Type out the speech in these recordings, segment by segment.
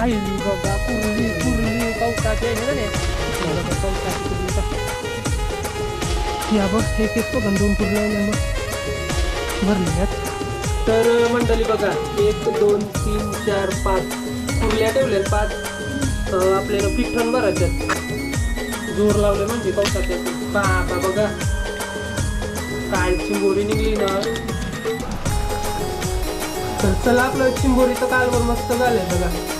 आई बघा कुर्ली कुर्ली कवटाची आहे ना रे बघा, का या बघ एक एक बघा दोन कुर्ल्या आल्या बघ भरलेल्यात तर मंडळी बघा एक दोन तीन चार पाच. कुर्ल्या ठेवल्यात पाच. अं, आपल्याला पिठण भरायच्यात जोर लावले म्हणजे कवटाच्या बाबा बघा. काय चिंबोरी निघली ना. तर चला आपलं चिंबोरीचं कालवण मस्त झालंय बघा.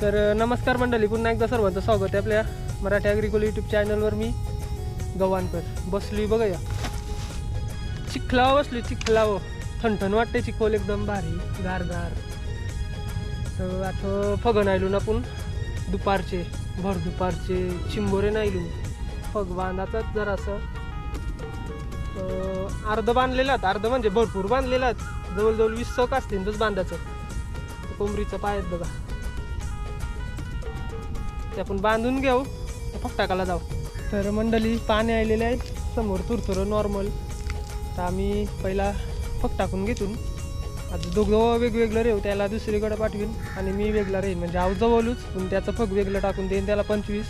तर नमस्कार मंडळी पुन्हा एकदा सर्वांचं स्वागत आहे आपल्या मराठी ॲग्रिकल यूट्यूब चॅनलवर मी गव्हाणकर बसली बघा या. चिखलावं बसली चिखलावं थंडथण वाटते चिखोल एकदम भारी गार गार. तर आता फगन आयलून आपण दुपारचे भर दुपारचे चिंबोरे नायलू फग बांधाचाच जरासं. अर्ध बांधलेलात अर्ध म्हणजे भरपूर बांधलेलात जवळजवळ वीस चौक असतील तच बांधायचं. कोंबरीचं पायात बघा. ते आपण बांधून घेऊ. ते जाऊ. तर मंडळी पाणी आलेले आहेत. समोर तुरतुरं नॉर्मल तर आम्ही पहिला फक टाकून घेतून आता दोघं वेगवेगळं रेव त्याला दुसरीकडे पाठवीन आणि मी वेगळा राहीन. म्हणजे आव जवळूच पण त्याचं फग वेगळं टाकून देईन त्याला पंचवीस.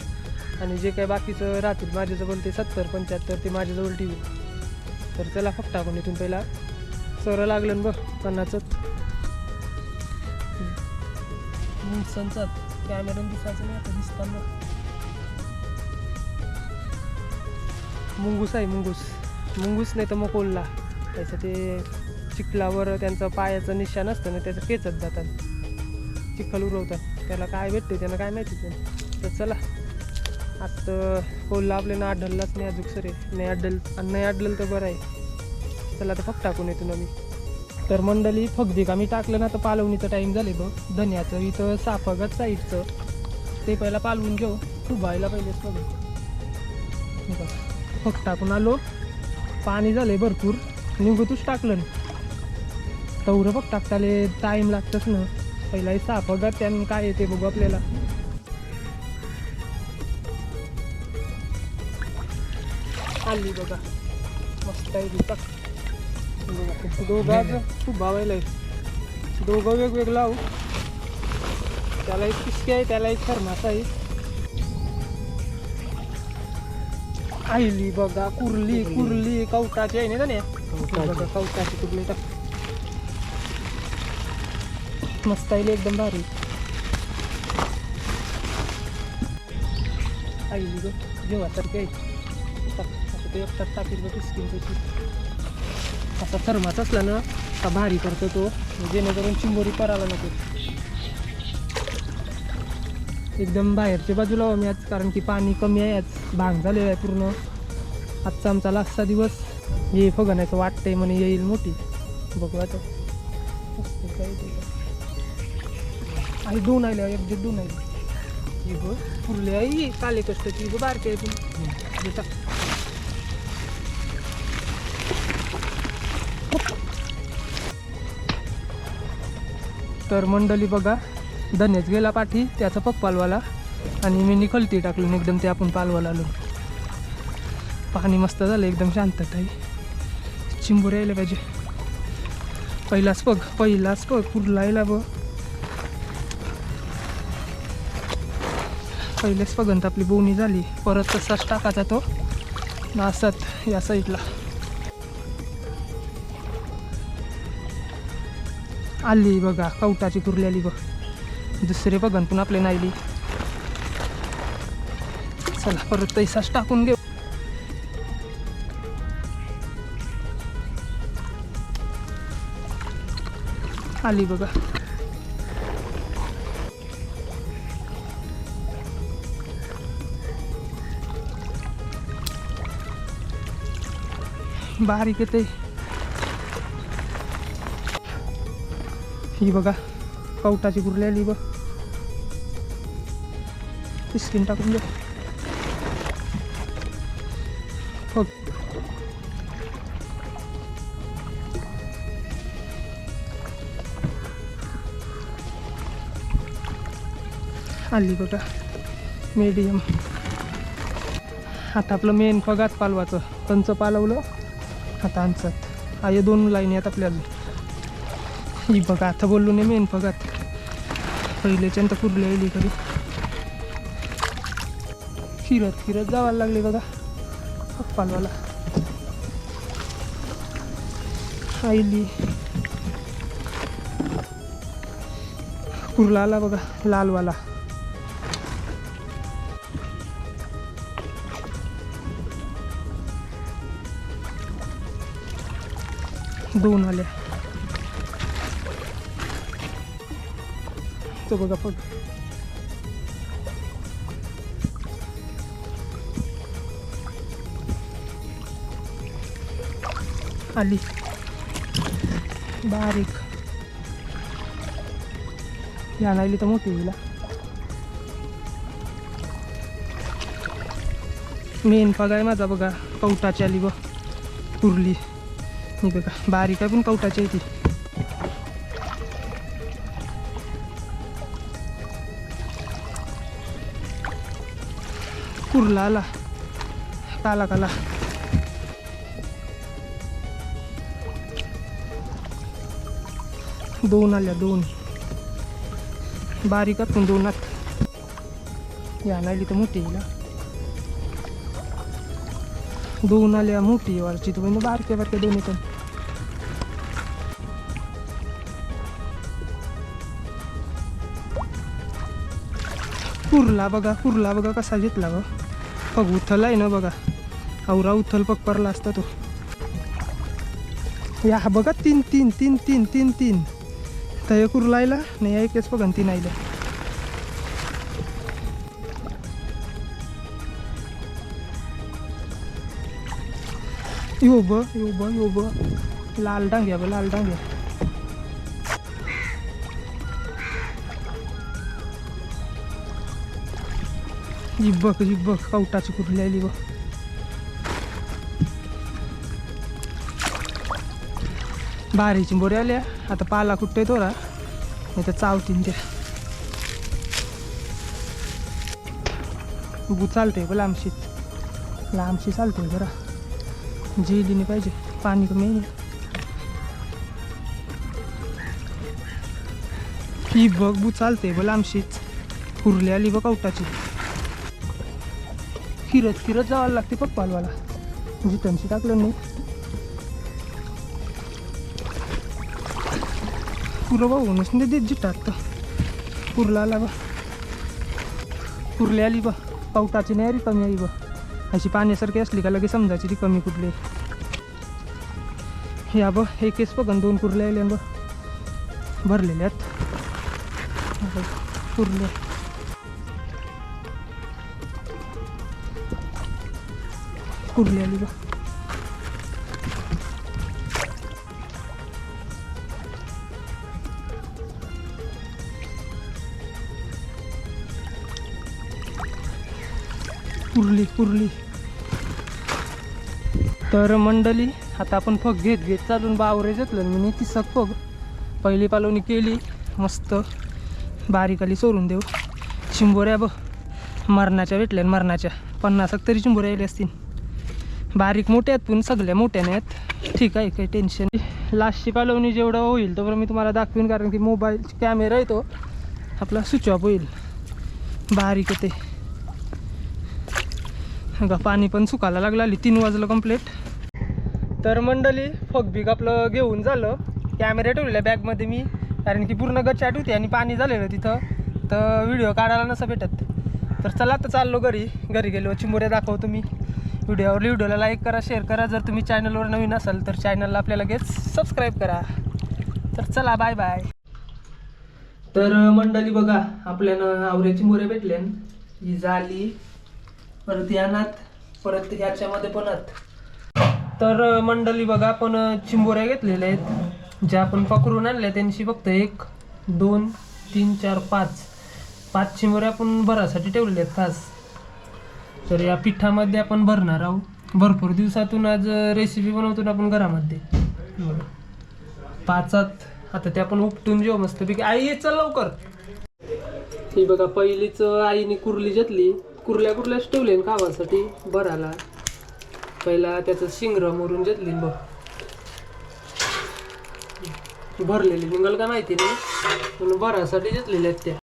आणि जे काही बाकीचं राहतील माझ्याजवळ ते सत्तर पंच्याहत्तर ते माझ्याजवळ टी व्ही तर त्याला फक्त टाकून इथून पहिला. सर लागलं बघ कन्नाचं संचात कॅमेरा दिसायचं नाही आता दिसताना. मुंगूस आहे मुंगूस. मुंगूस नाही तर मग कोल्हा. त्याचं ते चिखलावर त्यांचं पायाचं निशाण असतं ना त्याचं केचत जातात. चिखल उरवतात त्याला काय भेटते त्यांना काय माहिती पण. तर चला. आता कोल्हा आपल्याला आढळलाच नाही अजून सरे नाही आढळ आणि नाही आढळलं तर बरं आहे. चला तर फक्त टाकून येतो ना मी. तर मंडळी फगदीक आम्ही टाकलं ना तर पालवणीचं टाईम झाले बघ. धन्याचं इथं साफगत साईडचं. ते पहिला पालवून घेऊ. उभायला पहिलेच बघ हे फग टाकून आलो. पाणी झालंय भरपूर. निंबूतूच टाकलं ना तेवढं फक्त टाकताले. टाईम लागतच ना. पहिला साफगत त्यानं काय येते बघू आपल्याला. आली बघा. मस्त आहे टाक बघा, दोघं आज खूप भावायला आहे. दोघं वेगवेगळं लावू. त्याला एक पिसकी आहे त्याला एक थर्मास आहे. आईली बघा कुर्ली कुर्ली. कवटाची आहे ना त्या बघा कवटाची कुर्ली टाक. मस्त आहे एकदम भारी. आईली ग जेव्हासारखी आहे. टाक आता ते एकटाच टाकील बघ स्किन त्याची असा थर्मास असला ना का भारी करतो तो. जेणेकरून चिंबोरी पराला नको. एकदम बाहेरच्या बाजूला आम्ही आज कारण की पाणी कमी आहे आज. भांग झालेला आहे पूर्ण. आजचा आमचा लास्टचा दिवस. हे फगण्याचं वाटतंय म्हणे येईल मोठी. बघू आता. ते. आणि दोन आले एक जे दोन आले ही फुरले आई काले कष्टाची बघ बारके आहे पण तर मंडळी बघा धनेच गेला पाठी त्याचा पग पालवाला आणि मी निखलती टाकलं एकदम ते आपण पालवाला आलो. पाणी मस्त झालं एकदम शांत ताई. चिंबूर यायला पाहिजे. पहिलाच पग पहिलाच पग पुढला यायला बघ. पहिलेच पगंत आपली बोवणी झाली. परत तसाच टाकायचा तो. नासत या साईडला आली बघा कवटाची कुरली आली बघ. दुसरे बघन पण आपले नाईली चला परत तैसाच टाकून घेऊ. आली बघा. बारीक येते ही बघा कवटाची कुर्ली आली बघ. स्किन टाकून घ्या हो. आली बघा मीडियम आता आपलं मेन फगात पालवाचं. कंच पालवलं आता आमचं आहे दोन लाईन आहेत आपल्या अजून. ही बघा आता बोललो नाही मेन बघा. पहिलेच्या तर कुर्ली आली कधी फिरत फिरत जावायला लागले बघा. फग पालवाला आईली. कुर्ला आला बघा लालवाला. दोन आल्या. तो बघा फग आली बारीक या नाहीली तर मोठी हिला मेन पग आहे माझा बघा कवटाची आली बघ उरली बघा बारीक आहे पण कवटाची आहे ती कुर्ला आला काला काला दोन आल्या दोन. बारीकात पण दोनात या नाहीली तर मोठी हिला दोन आल्या मोठी वरची. तर म्हणजे बारक्या बारक्या दोन्ही पण. कुर्ला बघा कुर्ला बघा कसा घेतला ग पग उथल आहे ना बघा. औरा उथल पग परला असता तो. या हा बघा तीन तीन तीन तीन तीन तीन. तर कुर्ला आयला नाही एकच बघा तीन आयला यो ब यो ब यो ब लाल डांग्या ब लाल डांग्या. ही बघ ही बघ कवटाची कुठली आली बघ. भारी चिंबोरी आल्या. आता पाला कुठे तोरा नाही तर चावतीन त्या उगू चालते ब लांबशीत लांबशी चालते जरा. जेलीने पाहिजे. पाणी कमी ही बघ बू चालते बघ लांबशीच. कुर्ली आली बघ कवटाची फिरत फिरत जावं लागते पप्पालवाला पालवाला. म्हणजे जिथंशी टाकलं नाही. पुरं होणच नाही देत जिटात तर पुरला आला बा पुरली आली बा पावटाची नाही रिकामी आली बा अशी पाण्यासारखी असली का लगेच समजायची ती कमी कुठली या बघ हे केस बघन दोन कुरले आले बघ. भरलेले आहेत. हा बघ, आली बघ कुरली कुरली तर मंडळी आता आपण फग घेत घेत चालून बावरे घेतलं मी ती सग फग. पहिली पालवणी केली मस्त बारीकाली सोडून देऊ. चिंबोऱ्या बघ मरणाच्या भेटल्या मरणाच्या. पन्नास तरी चिंबोऱ्या आल्या असतील. बारीक मोठ्या आहेत पण सगळ्या मोठ्या आहेत ठीक आहे काही टेन्शन नाही. लास्टची पालवणी जेवढं होईल तेवढं मी तुम्हाला दाखवीन कारण की मोबाईल कॅमेरा येतो आपला स्विच ऑफ होईल. बारीक येते का पाणी पण सुकायला लागलं आली तीन वाजलं कंप्लीट तर मंडळी फगबीक आपलं घेऊन झालं. कॅमेरा ठेवलेला बॅगमध्ये मी कारण की पूर्ण गच्चाट होती आणि पाणी झालेलं तिथं. तर व्हिडिओ काढायला नसं भेटत. तर चला आता चाललो घरी. घरी गेलो चिंबोऱ्या दाखवतो मी. व्हिडिओवर व्हिडिओला लाईक करा शेअर करा. जर तुम्ही चॅनलवर नवीन असाल तर चॅनलला आपल्याला लगेच सबस्क्राईब करा. तर चला बाय बाय तर मंडळी बघा आपल्यानं आवऱ्याची मोरे भेटले. ही झाली परत यानात परत याच्यामध्ये पण तर मंडळी बघा आपण चिंबोऱ्या घेतलेल्या आहेत. ज्या आपण पकडून आणल्या त्यांची फक्त एक दोन तीन चार पाच. पाच चिंबोऱ्या आपण भरासाठी ठेवलेल्या आहेत खास. तर या पिठामध्ये आपण भरणार आहोत. भरपूर दिवसातून आज रेसिपी बनवतो ना आपण घरामध्ये. पाचात आता ते आपण उपटून जेव मस्तपैकी. आई ये चल लवकर. ही बघा पहिलीच आईने कुर्ली घेतली. कुर्ल्या कुर्ल्याच ठेवले खावासाठी भराला पहिला त्याचं शिंगर मोरून घेतली बघ. भरलेली. निघल का माहिती नाही. पण बरासाठी घेतलेल्या आहेत त्या.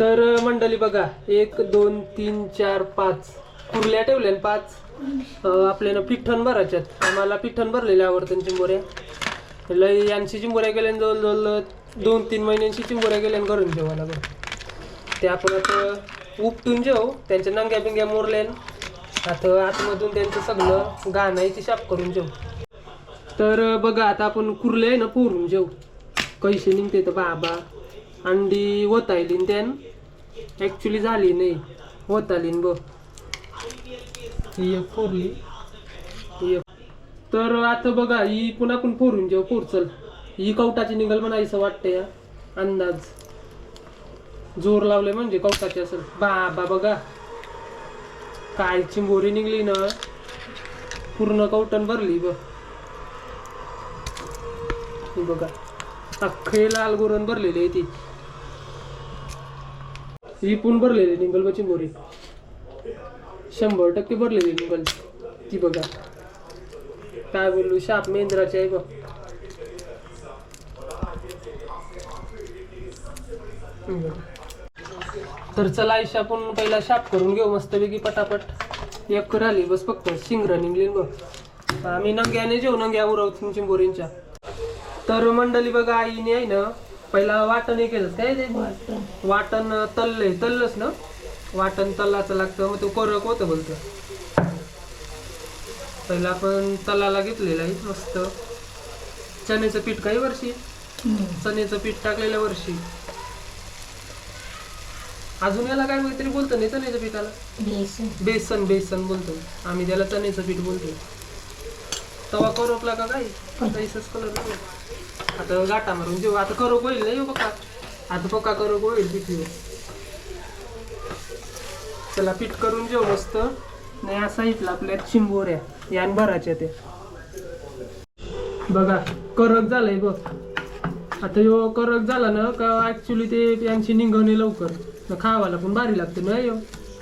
तर मंडळी बघा एक दोन तीन चार पाच. कुर्ल्या ठेवल्या पाच? आपल्याला पिठ्ठण भरायच्यात. आम्हाला पिठ्ठण भरलेले आवडतं चिंबोऱ्या. लय यांची चिंबोऱ्या गेल्या जवळजवळ दोन तीन महिन्यांची चिंबोऱ्या गेल्या घरून जेवायला लागून ते आपण आता उपटून जेव. त्यांच्या नंग्या बिंग्या मोरल्या आता आतमधून त्यांचं सगळं गाणायची शाप करून जेव. तर बघा आता आपण कुर्ले आहे ना पोरून जेव. कैसे निघते तर बाबा. अंडी वतायली न त्यान. ॲक्च्युली झाली नाही. वताली न बघ. ही एक फोरली. ही एक तर आता बघा ही पुन्हा पण फोरून जेव पोरचल ही कवटाची निघल म्हणायचं वाटतं या अंदाज. जोर लावले म्हणजे कवटाची असेल बाबा बघा. काय चिंबोरी निघली ना. पूर्ण कवटन भरली बघ. बघा. अख्खे लाल गुरण भरलेली आहे ती. ही पण भरलेली निंगलबाची बोरी शंभर टक्के भरलेली निंगल ती बघा. काय बोलू शाप मेंद्राची आहे बघ. तर चला आयुष्य आपण पहिला शाप करून घेऊ मस्तपैकी पटापट. एक आली बस फक्त. शिंगर निघली बघ. आम्ही नंग्याने जेऊ नंग्या उरवतील चिंबोरींच्या तर मंडळी बघा आईने आहे ना पहिला वाटण हे केलं काय ते? वाटण. तल्लंय. तल्लंच ना? वाटण तल्लाचं लागतं मग तो कोरक होतं बोलतं. पहिला आपण तलाला घेतलेला आहे मस्त. चण्याचं पीठ काही वर्षी? चण्याचं पीठ टाकलेल्या वर्षी. अजून याला काय काहीतरी बोलतो नाही चण्याच्या पिठाला? बेसन. बेसन बोलतो. आम्ही त्याला चण्याचं पीठ बोलतो तवा करोपला का काय? आता इसच कलर आता गाठा मारून जेव्हा आता करू होईल नाही पक्का आता पक्का करू होईल पिठी चला पीठ करून जेव मस्त. नाही असा इथला आपल्या शिंबोऱ्या यान भराच्या त्या. बघा करक झालंय बघ. आता यो करक झाला ना का ॲक्च्युली ते यांची निघवणे लवकर. खावायला खावाला पण भारी लागतं ना यो.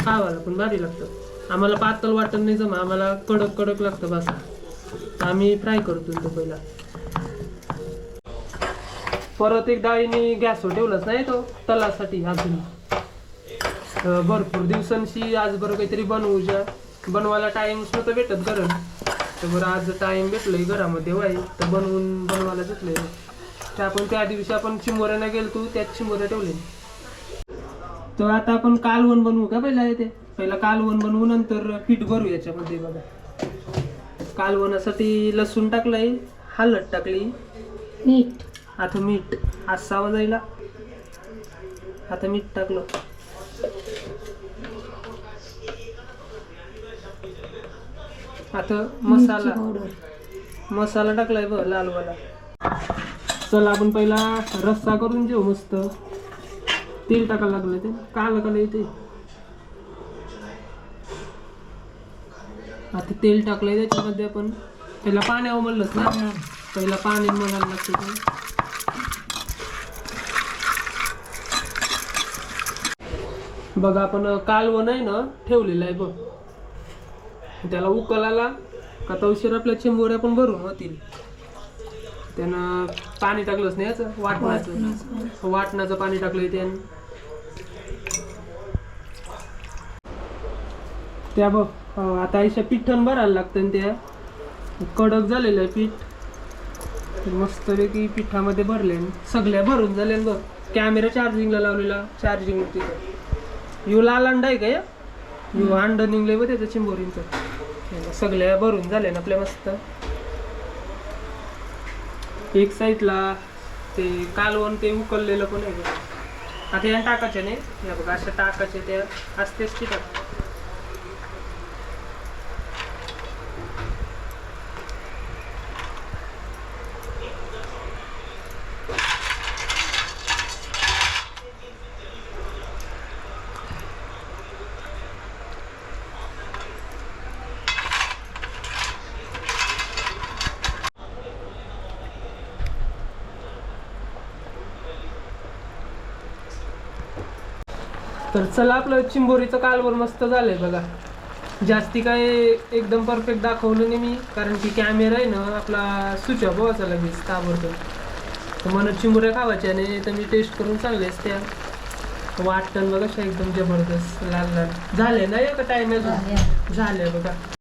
खावाला पण भारी लागतं. आम्हाला पातळ वाटत नाही जमा आम्हाला कडक कडक लागतं बस. आम्ही फ्राय करतो तो पहिला. परत एकदा आईने गॅसवर ठेवलाच नाही तो तलासाठी अजून. भरपूर दिवसांशी आज बरं काहीतरी बनवू ज्या बनवायला टाइम नव्हतं भेटत गरम. तर बरं आज टाइम भेटलोय घरामध्ये हो वाई तर बनवून बनवायला भेटलंय. तर आपण त्या दिवशी आपण चिमोऱ्याला गेलो तू त्यात चिमोऱ्या ठेवले. तर आता आपण कालवण बनवू का पहिला येते पहिला कालवण बनवू नंतर पीठ भरू याच्यामध्ये बघा. कालवणासाठी लसूण टाकलंय हळद टाकली. मीठ. आता मीठ असावं जायला. आता मीठ टाकलं. आता मसाला. मसाला टाकलाय बघ लालवाला चला आपण पहिला रस्सा करून घेऊ मस्त. तेल टाकायला लागलं ते. काला काला येते आता तेल टाकलंय त्याच्यामध्ये आपण. पहिला पाण्यावर म्हणलंच ना? पहिला पाणी म्हणायला लागतं बघा आपण कालवण आहे ना ठेवलेलं आहे बघ. त्याला उकल आला का तवशीर आपल्या चिंबोऱ्या पण भरून होतील. त्यानं पाणी टाकलंच नाही याचं वाटणाचं. वाटणाचं. पाणी टाकलंय त्यानं. त्या बघ आता आयुष्या पिठ्ठण भरायला लागतं त्या. कडक झालेलं आहे पीठ. मस्तपैकी पिठामध्ये भरले सगळ्या भरून झाल्या बघ. कॅमेरा चार्जिंगला लावलेला चार्जिंग तिथं यू लाल अंडा आहे का या? यू अंड निघले बघ त्याचं चिंबोरींचं. सगळ्या भरून झाले ना आपल्या मस्त. एक साईडला ते कालवण ते उकललेलं पण आहे बघ. आता या टाकायचे नाही या बघा अशा टाकायचे त्या असतेच की टाक तर चला आपलं चिंबोरीचं कालवर मस्त झालंय बघा. जास्ती काय एकदम परफेक्ट दाखवलं नाही मी कारण की कॅमेरा आहे ना आपला स्विच ऑफ व्हायचा लगेच ताबडतोब. तर म्हणून चिंबोऱ्या खावायच्या नाही तर मी टेस्ट करून चांगले त्या वाटण बघा एकदम जबरदस्त लाल लाल झाले ना एका झाल्या. झाले बघा.